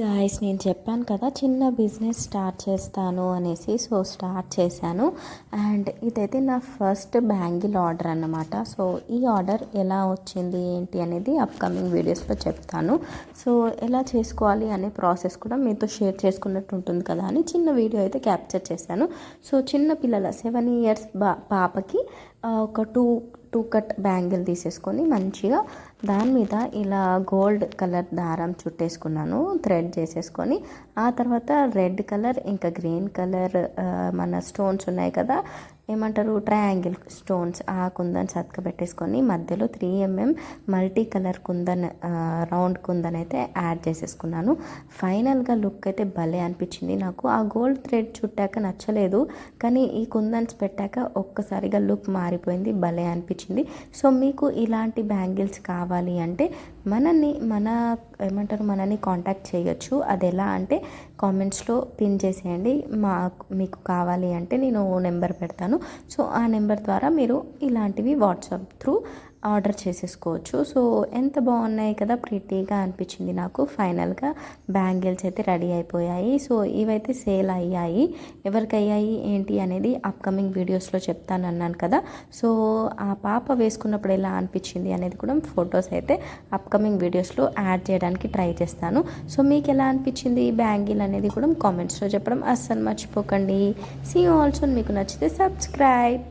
Guys నేను చెప్పాను కదా చిన్న బిజినెస్ స్టార్ట్ చేస్తాను అనేసి సో స్టార్ట్ చేశాను. అండ్ ఇదైతే నా ఫస్ట్ బ్యాంగిల్ ఆర్డర్ అన్నమాట. సో ఈ ఆర్డర్ ఎలా వచ్చింది ఏంటి అనేది అప్కమింగ్ వీడియోస్లో చెప్తాను. సో ఎలా చేసుకోవాలి అనే ప్రాసెస్ కూడా మీతో షేర్ చేసుకున్నట్టు ఉంటుంది కదా అని చిన్న వీడియో అయితే క్యాప్చర్ చేశాను. సో చిన్న పిల్లల సెవెన్ ఇయర్స్ బా పాపకి ఒక టూ టూ కట్ బ్యాంగిల్ తీసేసుకొని మంచిగా దాని మీద ఇలా గోల్డ్ కలర్ దారం చుట్టేసుకున్నాను థ్రెడ్ చేసేసుకొని. ఆ తర్వాత రెడ్ కలర్ ఇంకా గ్రీన్ కలర్ మన స్టోన్స్ ఉన్నాయి కదా ఏమంటారు? ట్రయాంగిల్ స్టోన్స్ ఆ కుందన్ సతక పెట్టేసుకొని మధ్యలో three MM multi colour kundan round kundan అయితే యాడ్ చేసేసుకున్నాను. ఫైనల్గా లుక్ అయితే భలే అనిపించింది నాకు. ఆ గోల్డ్ థ్రెడ్ చుట్టాక నచ్చలేదు కానీ ఈ కుందన్స్ పెట్టాక ఒక్కసారిగా లుక్ మారిపోయింది భలే అనిపించింది. సో మీకు ఇలాంటి బ్యాంగిల్స్ కావాలి అంటే మనల్ని మన ఏమంటారు మనల్ని కాంటాక్ట్ చేయొచ్చు. అది ఎలా అంటే కామెంట్స్లో పిన్ చేసేయండి. మా మీకు కావాలి అంటే నేను నెంబర్ పెడతాను. సో ఆ నెంబర్ ద్వారా మీరు ఇలాంటివి వాట్సాప్ త్రూ ఆర్డర్ చేసేసుకోవచ్చు. సో ఎంత బాగున్నాయి కదా ప్రిటీగా అనిపించింది నాకు. ఫైనల్గా బ్యాంగిల్స్ అయితే రెడీ అయిపోయాయి. సో ఇవైతే సేల్ అయ్యాయి. ఎవరికి అయ్యాయి ఏంటి అనేది అప్కమింగ్ వీడియోస్లో చెప్తాను అన్నాను కదా. సో ఆ పాప వేసుకున్నప్పుడు ఎలా అనిపించింది అనేది కూడా ఫొటోస్ అయితే అప్కమింగ్ వీడియోస్లో యాడ్ చేయడానికి ట్రై చేస్తాను. సో మీకు ఎలా అనిపించింది బ్యాంగిల్ అనేది కూడా కామెంట్స్లో చెప్పడం అస్సలు మర్చిపోకండి. సీ ఆల్సో మీకు నచ్చితే సబ్స్క్రైబ్